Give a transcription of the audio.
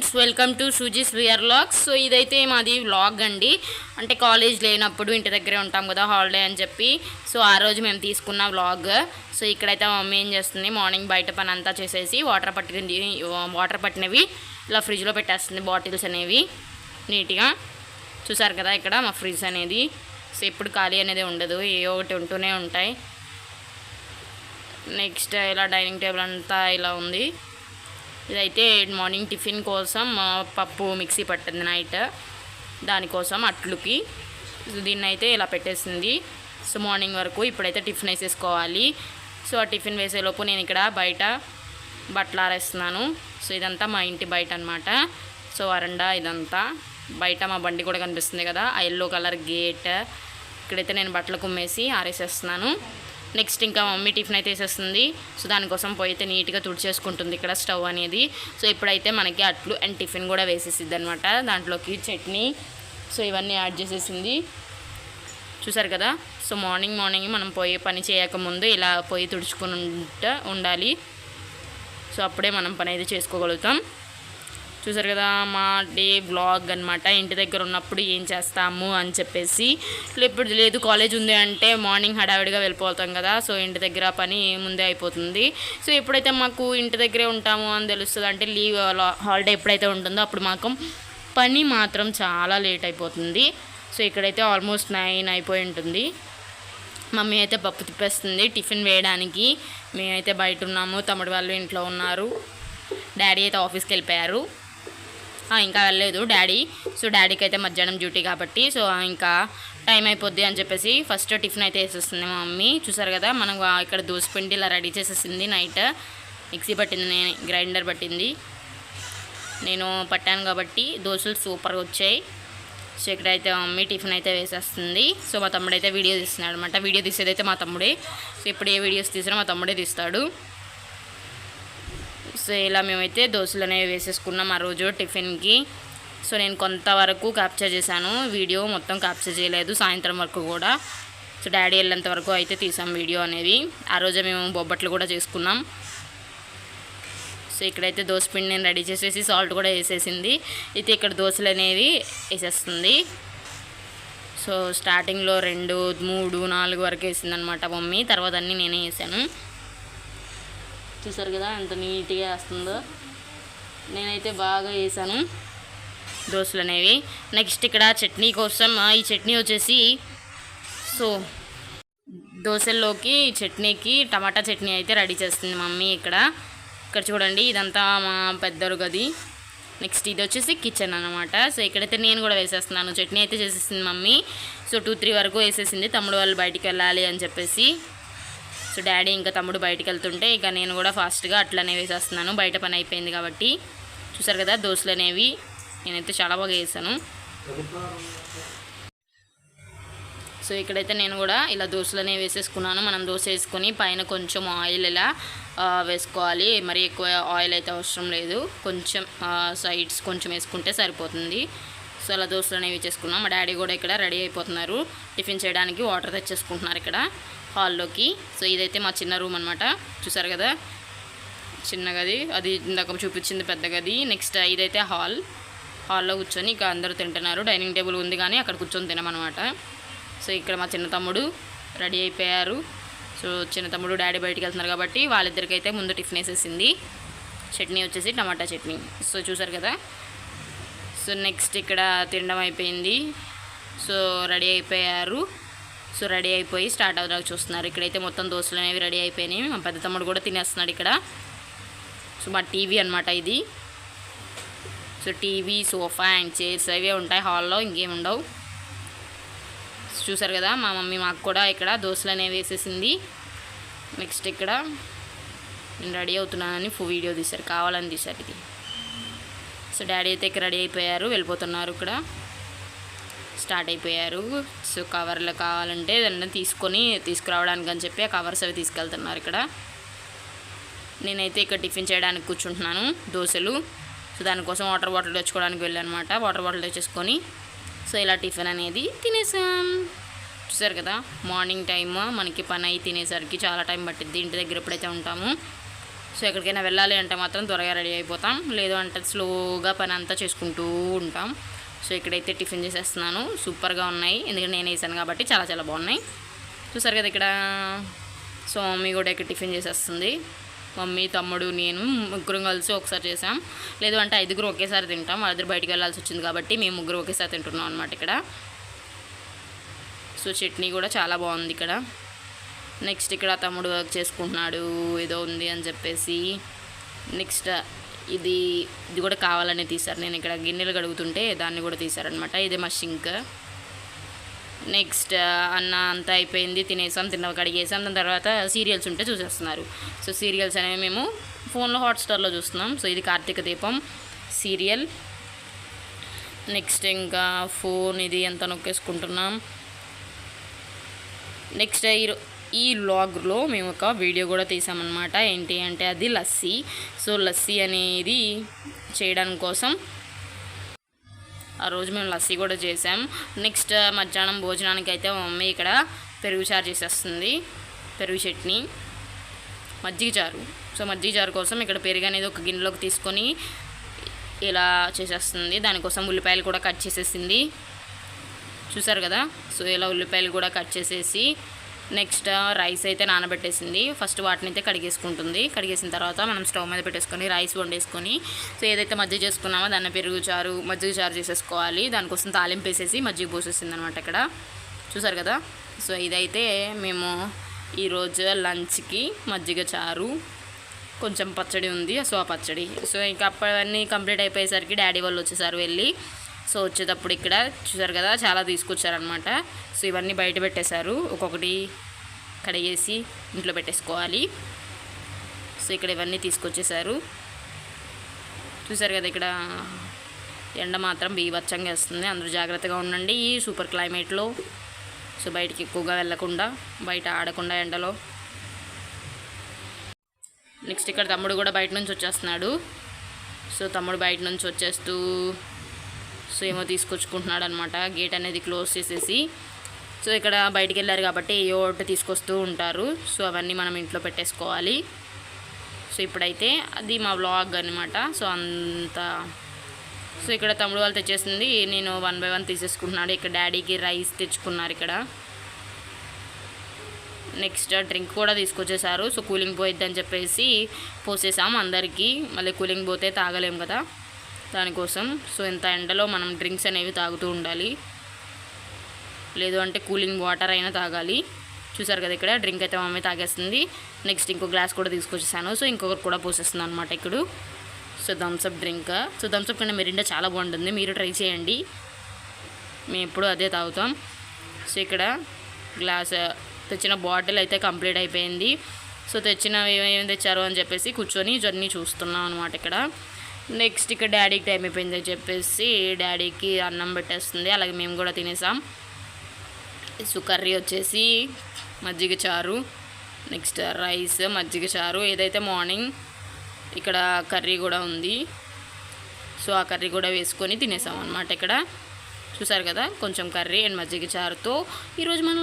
Friends welcome to Suzie's vlogs. So ఇదైతే మాది vlog అండి. అంటే కాలేజ్ లేనప్పుడు ఇంటి దగ్గరే ఉంటాం కదా హాలిడే అని చెప్పి. సో ఆ రోజు మేము తీసుకున్న వ్లాగ్. సో ఇక్కడైతే మా మమ్మీ ఏం చేస్తుంది మార్నింగ్ బయట పని అంతా చేసేసి వాటర్ పట్టింది వాటర్ పట్టినవి ఇలా ఫ్రిడ్జ్లో పెట్టేస్తుంది బాటిల్స్ అనేవి నీట్గా. చూసారు కదా ఇక్కడ మా ఫ్రిడ్జ్ అనేది. సో ఎప్పుడు ఖాళీ అనేది ఉండదు ఏ ఒకటి ఉంటూనే ఉంటాయి. నెక్స్ట్ ఇలా డైనింగ్ టేబుల్ అంతా ఇలా ఉంది. ఇదైతే మార్నింగ్ టిఫిన్ కోసం పప్పు మిక్సీ పట్టింది నైట్. దానికోసం అట్లుకి సో దీన్ని అయితే ఇలా పెట్టేసింది. సో మార్నింగ్ వరకు ఇప్పుడైతే టిఫిన్ వేసేసుకోవాలి. సో ఆ టిఫిన్ వేసేలోపు నేను ఇక్కడ బయట బట్టలు ఆరేస్తున్నాను. సో ఇదంతా మా ఇంటి బయట అనమాట సో వరండా ఇదంతా. బయట మా బండి కూడా కనిపిస్తుంది కదా ఆ ఎల్లో కలర్ గేట్. ఇక్కడైతే నేను బట్టలు కుమ్మేసి ఆరేసేస్తున్నాను. నెక్స్ట్ ఇంకా మమ్మీ టిఫిన్ అయితే వేసేస్తుంది. సో దానికోసం పోయి అయితే నీట్గా తుడిచేసుకుంటుంది ఇక్కడ స్టవ్ అనేది. సో ఇప్పుడైతే మనకి అట్లు అండ్ టిఫిన్ కూడా వేసేసిద్ది అనమాట దాంట్లోకి చట్నీ. సో ఇవన్నీ యాడ్ చేసేసింది. చూసారు కదా? సో మార్నింగ్ మార్నింగ్ మనం పోయి పని చేయకముందు ఇలా పోయి తుడుచుకుని ఉండాలి. సో అప్పుడే మనం పని అయితే చేసుకోగలుగుతాం. చూసారు కదా మా డే బ్లాగ్ అనమాట ఇంటి దగ్గర ఉన్నప్పుడు ఏం చేస్తాము అని చెప్పేసి. ఇప్పుడు లేదు కాలేజ్ ఉంది అంటే మార్నింగ్ హడావిడిగా వెళ్ళిపోతాం కదా సో ఇంటి దగ్గర పని ముందే అయిపోతుంది. సో ఎప్పుడైతే మాకు ఇంటి దగ్గరే ఉంటాము అని తెలుస్తుంది అంటే లీవ్ హాలిడే ఎప్పుడైతే ఉంటుందో అప్పుడు మాకు పని మాత్రం చాలా లేట్ అయిపోతుంది. సో ఇక్కడైతే ఆల్మోస్ట్ నైన్ అయిపోయి ఉంటుంది. మమ్మీ అయితే పప్పు తిప్పేస్తుంది టిఫిన్ వేయడానికి. మేమైతే బయట ఉన్నాము తమ్ముడు వాళ్ళు ఇంట్లో ఉన్నారు. డాడీ అయితే ఆఫీస్కి వెళ్ళిపోయారు. ఇంకా వెళ్ళలేదు డాడీ. సో డాడీకి అయితే మధ్యాహ్నం డ్యూటీ కాబట్టి సో ఇంకా టైం అయిపోద్ది అని చెప్పేసి ఫస్ట్ టిఫిన్ అయితే వేసేస్తుంది మా మమ్మీ. చూసారు కదా మనం ఇక్కడ ఇక్కడ దోసపిండి ఇలా రెడీ చేసేసింది నైట్. మిక్సీ పట్టింది నేను గ్రైండర్ పట్టింది. నేను పట్టాను కాబట్టి దోశలు సూపర్గా వచ్చాయి. సో ఇక్కడైతే మమ్మీ టిఫిన్ అయితే వేసేస్తుంది. సో మా తమ్ముడు అయితే వీడియో తీస్తున్నాడు అనమాట వీడియో తీసేదైతే మా తమ్ముడే. సో ఇప్పుడు ఏ వీడియోస్ తీసినా మా తమ్ముడే తీస్తాడు. ఇలా మేమైతే దోశలు అనేవి వేసేసుకున్నాం ఆ రోజు టిఫిన్కి. సో నేను కొంతవరకు క్యాప్చర్ చేశాను. వీడియో మొత్తం క్యాప్చర్ చేయలేదు సాయంత్రం వరకు కూడా. సో డాడీ వెళ్ళేంత వరకు అయితే తీసాం వీడియో అనేది. ఆ రోజే మేము బొబ్బట్లు కూడా చేసుకున్నాం. సో ఇక్కడైతే దోశపిండి నేను రెడీ చేసేసి సాల్ట్ కూడా వేసేసింది. అయితే ఇక్కడ దోశలు అనేవి వేసేస్తుంది. సో స్టార్టింగ్లో రెండు మూడు నాలుగు వరకు వేసిందనమాట మమ్మీ. తర్వాత అన్నీ నేనే వేసాను. చూసారు కదా ఎంత నీట్గా వేస్తుందో. నేనైతే బాగా వేసాను దోశలు అనేవి. నెక్స్ట్ ఇక్కడ చట్నీ కోసం ఈ చట్నీ వచ్చేసి సో దోశల్లోకి చట్నీకి టమాటా చట్నీ అయితే రెడీ చేస్తుంది మమ్మీ ఇక్కడ. ఇక్కడ చూడండి ఇదంతా మా పెద్దరు గది. నెక్స్ట్ ఇది వచ్చేసి కిచెన్ అనమాట సో ఇక్కడైతే నేను కూడా వేసేస్తున్నాను. చట్నీ అయితే చేసేసింది మమ్మీ. సో టూ త్రీ వరకు వేసేసింది. తమ్ముడు వాళ్ళు బయటికి వెళ్ళాలి అని చెప్పేసి. సో డాడీ ఇంకా తమ్ముడు బయటకు వెళ్తుంటే ఇక నేను కూడా ఫాస్ట్గా అట్లనే వేసేస్తున్నాను. బయట పని అయిపోయింది కాబట్టి. చూసారు కదా దోశలు అనేవి. నేనైతే చాలా బాగా వేసాను సో ఇక్కడైతే నేను కూడా ఇలా దోశలు అనేవి వేసేసుకున్నాను. మనం దోశ వేసుకొని పైన కొంచెం ఆయిల్ ఇలా వేసుకోవాలి. మరి ఎక్కువ ఆయిల్ అయితే అవసరం లేదు. కొంచెం సైడ్స్ కొంచెం వేసుకుంటే సరిపోతుంది. సో అలా దోశలు అనేవి చేసుకున్నాం. మా డాడీ కూడా ఇక్కడ రెడీ అయిపోతున్నారు. టిఫిన్ చేయడానికి వాటర్ తెచ్చేసుకుంటున్నారు ఇక్కడ. హాల్లోకి. సో ఇదైతే మా చిన్న రూమ్ అనమాట చూసారు కదా? చిన్న గది అది ఇందాక చూపించింది పెద్ద గది నెక్స్ట్ ఇదైతే హాల్. హాల్లో కూర్చొని ఇక అందరూ తింటున్నారు. డైనింగ్ టేబుల్ ఉంది కానీ అక్కడ కూర్చొని తినమనమాట సో ఇక్కడ మా చిన్న తమ్ముడు రెడీ అయిపోయారు. సో చిన్న తమ్ముడు డాడీ బయటికి వెళ్తున్నారు కాబట్టి వాళ్ళిద్దరికైతే ముందు టిఫిన్ వేసేసింది. చట్నీ వచ్చేసి టమాటా చట్నీ. సో చూసారు కదా? సో నెక్స్ట్ ఇక్కడ తినడం అయిపోయింది. సో రెడీ అయిపోయారు. సో రెడీ అయిపోయి స్టార్ట్ అవ్వడానికి చూస్తున్నారు. ఇక్కడైతే మొత్తం దోశలు అనేవి రెడీ అయిపోయినాయి. మా పెద్ద తమ్ముడు కూడా తినేస్తున్నాడు ఇక్కడ. సో మా టీవీ అనమాట ఇది. So TV sofa and chairs అవే ఉంటాయి హాల్లో ఇంకేం ఉండవు. చూసారు కదా మా మమ్మీ మాకు కూడా ఇక్కడ దోశలు అనేవి వేసేసింది. నెక్స్ట్ ఇక్కడ నేను రెడీ అవుతున్నానని ఫుల్ వీడియో తీశారు కావాలని తీశారు ఇది. సో డాడీ అయితే ఇక్కడ రెడీ అయిపోయారు వెళ్ళిపోతున్నారు ఇక్కడ. స్టార్ట్ అయిపోయారు. సో కవర్లు కావాలంటే ఏదన్నా తీసుకొని తీసుకురావడానికి అని చెప్పి ఆ కవర్స్ అవి తీసుకెళ్తున్నారు ఇక్కడ. నేనైతే ఇక్కడ టిఫిన్ చేయడానికి కూర్చుంటున్నాను దోశలు. సో దానికోసం వాటర్ బాటిల్ తెచ్చుకోవడానికి వెళ్ళానమాట. వాటర్ బాటిల్ తెచ్చేసుకొని సో ఇలా టిఫిన్ అనేది తినేసాం. చూసారు కదా మార్నింగ్ టైమ్ మనకి పని అయి తినేసరికి చాలా టైం పట్టింది ఇంటి దగ్గర ఎప్పుడైతే ఉంటాము సో ఎక్కడికైనా వెళ్ళాలి అంటే మాత్రం త్వరగా రెడీ అయిపోతాం. లేదు అంటే స్లోగా పని అంతా చేసుకుంటూ ఉంటాం. సో ఇక్కడైతే టిఫిన్ చేసేస్తున్నాను. సూపర్గా ఉన్నాయి. ఎందుకంటే నేను వేసాను కాబట్టి చాలా చాలా బాగున్నాయి. చూసారు కదా ఇక్కడ సో మమ్మీ కూడా ఇక్కడ టిఫిన్ చేసేస్తుంది. మమ్మీ తమ్ముడు నేను ముగ్గురం కలిసి ఒకసారి చేసాం. లేదు అంటే ఐదుగురు ఒకేసారి తింటాం. వాళ్ళిద్దరు బయటికి వెళ్ళాల్సి వచ్చింది కాబట్టి మేము ముగ్గురు ఒకేసారి తింటున్నాం అనమాట ఇక్కడ. సో చట్నీ కూడా చాలా బాగుంది ఇక్కడ. నెక్స్ట్ ఇక్కడ తమ్ముడు వర్క్ చేసుకుంటున్నాడు. ఏదో ఉంది అని చెప్పేసి. నెక్స్ట్ ఇది ఇది కూడా కావాలని తీశారు. నేను ఇక్కడ గిన్నెలు కడుగుతుంటే దాన్ని కూడా తీశారనమాట ఇది మా షింక్ నెక్స్ట్ అన్న అంతా అయిపోయింది తినేసాం తిన్న కడిగేసాం. దాని తర్వాత సీరియల్స్ ఉంటే చూసేస్తున్నారు. సో సీరియల్స్ అనేవి మేము ఫోన్లో హాట్స్టార్లో చూస్తున్నాం. సో ఇది కార్తీక దీపం సీరియల్. నెక్స్ట్ ఇంకా ఫోన్ ఇది ఎంత నొక్కేసుకుంటున్నాం. నెక్స్ట్ ఈ ఈ వ్లాగ్లో మేము ఒక వీడియో కూడా తీసామన్నమాట. ఏంటి అంటే అది లస్సీ. సో లస్సీ అనేది చేయడానికి కోసం ఆ రోజు మేము లస్సీ కూడా చేసాం. నెక్స్ట్ మధ్యాహ్నం భోజనానికి అయితే మా మమ్మీ ఇక్కడ పెరుగు చారు చేసేస్తుంది. పెరుగు చట్నీ. మజ్జిగ చారు. సో మజ్జిగ చారు కోసం ఇక్కడ పెరుగు అనేది ఒక గిన్నెలోకి తీసుకొని ఇలా చేసేస్తుంది. దానికోసం ఉల్లిపాయలు కూడా కట్ చేసేసింది. చూసారు కదా? సో ఇలా ఉల్లిపాయలు కూడా కట్ చేసేసి నెక్స్ట్ రైస్ అయితే నానబెట్టేసింది. ఫస్ట్ వాటిని అయితే కడిగేసుకుంటుంది. కడిగేసిన తర్వాత మనం స్టవ్ మీద పెట్టేసుకొని రైస్ వండేసుకొని సో ఏదైతే మజ్జిగ చేసుకున్నామో దాన్ని పెరుగు చారు మజ్జిగ చారు చేసేసుకోవాలి. దానికోసం తాలింపు వేసేసి మజ్జిగ పోసేసింది అనమాట ఇక్కడ. చూసారు కదా? సో ఇదైతే మేము ఈరోజు లంచ్కి మజ్జిగ చారు కొంచెం పచ్చడి ఉంది సో ఆ పచ్చడి సో ఇంకా అప్పటివన్నీ కంప్లీట్ అయిపోయేసరికి డాడీ వాళ్ళు వచ్చేసారు వెళ్ళి. సో వచ్చేటప్పుడు ఇక్కడ చూసారు కదా చాలా తీసుకొచ్చారనమాట సో ఇవన్నీ బయట పెట్టేశారు. ఒక్కొక్కటి కడిగేసి ఇంట్లో పెట్టేసుకోవాలి. సో ఇక్కడ ఇవన్నీ తీసుకొచ్చేసారు చూసారు కదా ఇక్కడ ఎండ మాత్రం బీభత్సంగా వేస్తుంది. అందరూ జాగ్రత్తగా ఉండండి. ఈ సూపర్ క్లైమేట్లో. సో బయటికి ఎక్కువగా వెళ్ళకుండా బయట ఆడకుండా ఎండలో. నెక్స్ట్ ఇక్కడ తమ్ముడు కూడా బయట నుంచి వచ్చేస్తున్నాడు. సో తమ్ముడు బయట నుంచి వచ్చేస్తూ సో ఏమో తీసుకొచ్చుకుంటున్నాడు అనమాట గేట్ అనేది క్లోజ్ చేసేసి. సో ఇక్కడ బయటికి వెళ్ళారు కాబట్టి ఏ ఒకటి తీసుకొస్తూ ఉంటారు. సో అవన్నీ మనం ఇంట్లో పెట్టేసుకోవాలి. సో ఇప్పుడైతే అది మా వ్లాగ్ అనమాట సో అంత సో ఇక్కడ తమ్ముడు వాళ్ళు తెచ్చేసింది. నేను వన్ బై వన్ తీసేసుకుంటున్నాడు. ఇక్కడ డాడీకి రైస్ తెచ్చుకున్నారు ఇక్కడ. నెక్స్ట్ డ్రింక్ కూడా తీసుకొచ్చేసారు. సో కూలింగ్ పోయిద్దని చెప్పేసి పోసేసాం అందరికీ. మళ్ళీ కూలింగ్ పోతే తాగలేము కదా. దానికోసం. సో ఇంత ఎండలో మనం డ్రింక్స్ అనేవి తాగుతూ ఉండాలి. లేదు అంటే కూలింగ్ వాటర్ అయినా తాగాలి. చూసారు కదా ఇక్కడ డ్రింక్ అయితే మమ్మీ తాగేస్తుంది. నెక్స్ట్ ఇంకో గ్లాస్ కూడా తీసుకొచ్చేసాను. సో ఇంకొకరు కూడా పోసేస్తుంది అనమాట ఇక్కడ. So Thums Up drink. So Thums Up కన్నా మెరిండా చాలా బాగుంటుంది. మీరు ట్రై చేయండి. మేము ఎప్పుడు అదే తాగుతాం. సో ఇక్కడ గ్లాస్ తెచ్చిన బాటిల్ అయితే కంప్లీట్ అయిపోయింది. సో తెచ్చిన ఏమేమి తెచ్చారు అని చెప్పేసి కూర్చొని జర్నీ చూస్తున్నాం అనమాట ఇక్కడ. నెక్స్ట్ ఇక్కడ డాడీకి టైం అయిపోయిందని చెప్పేసి డాడీకి అన్నం పెట్టేస్తుంది. అలాగే మేము కూడా తినేసాం. సో కర్రీ వచ్చేసి మజ్జిగ చారు నెక్స్ట్ రైస్ మజ్జిగ చారు. ఏదైతే మార్నింగ్ ఇక్కడ కర్రీ కూడా ఉంది సో ఆ కర్రీ కూడా వేసుకొని తినేసాం అనమాట ఇక్కడ. చూసారు కదా? కొంచెం కర్రీ అండ్ మజ్జిగ చారుతో ఈరోజు మనం